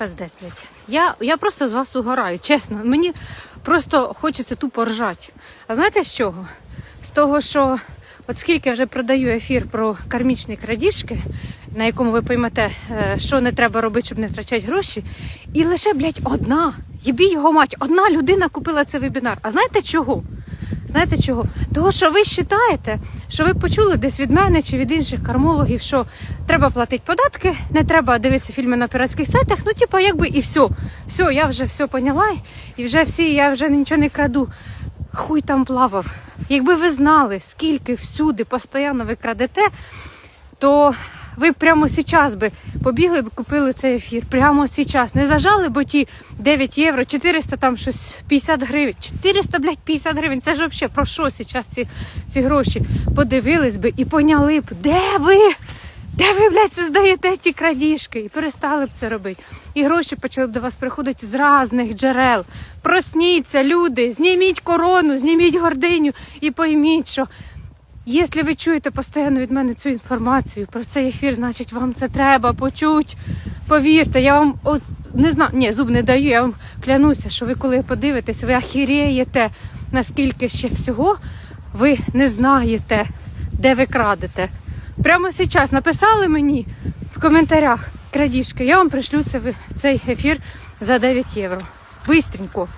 Пиздець, блядь. Я, я просто з вас угораю, чесно. Мені просто хочеться тупо ржати. А знаєте з чого? З того, що от скільки вже продаю ефір про кармічні крадіжки, на якому ви поймете, е, що не треба робити, щоб не втрачати гроші. І лише, блядь, одна, єбі його мать, одна людина купила цей вебінар. А знаєте чого? Знаєте чого? Того, що ви вважаєте, що ви почули десь від мене чи від інших кармологів, що треба платити податки, не треба дивитися фільми на піратських сайтах. Ну, типу, якби і все. Все, я вже все поняла, і вже всі, я вже нічого не краду. Хуй там плавав. Якби ви знали, скільки всюди постійно ви крадете, то ви прямо зараз би побігли б купили цей ефір. Прямо зараз. Не зажали б ті 9 євро, 400 там щось 50 гривень. 400, блядь, 50 гривень. Це ж взагалі про що зараз ці, ці гроші? Подивились би і поняли б, де ви? Де ви, блядь, здаєте ті крадіжки? І перестали б це робити. І гроші почали б до вас приходити з різних джерел. Просніться, люди, зніміть корону, зніміть гординю і пойміть, що Якщо ви чуєте постійно від мене цю інформацію про цей ефір, значить вам це треба почути. Повірте, я вам от, не знаю, ні, зуб не даю, я вам клянуся, що ви коли подивитесь, ви ахіреєте, наскільки ще всього ви не знаєте, де ви крадете. Прямо зараз написали мені в коментарях крадіжки, я вам пришлю цей ефір за 9 євро. Бистренько.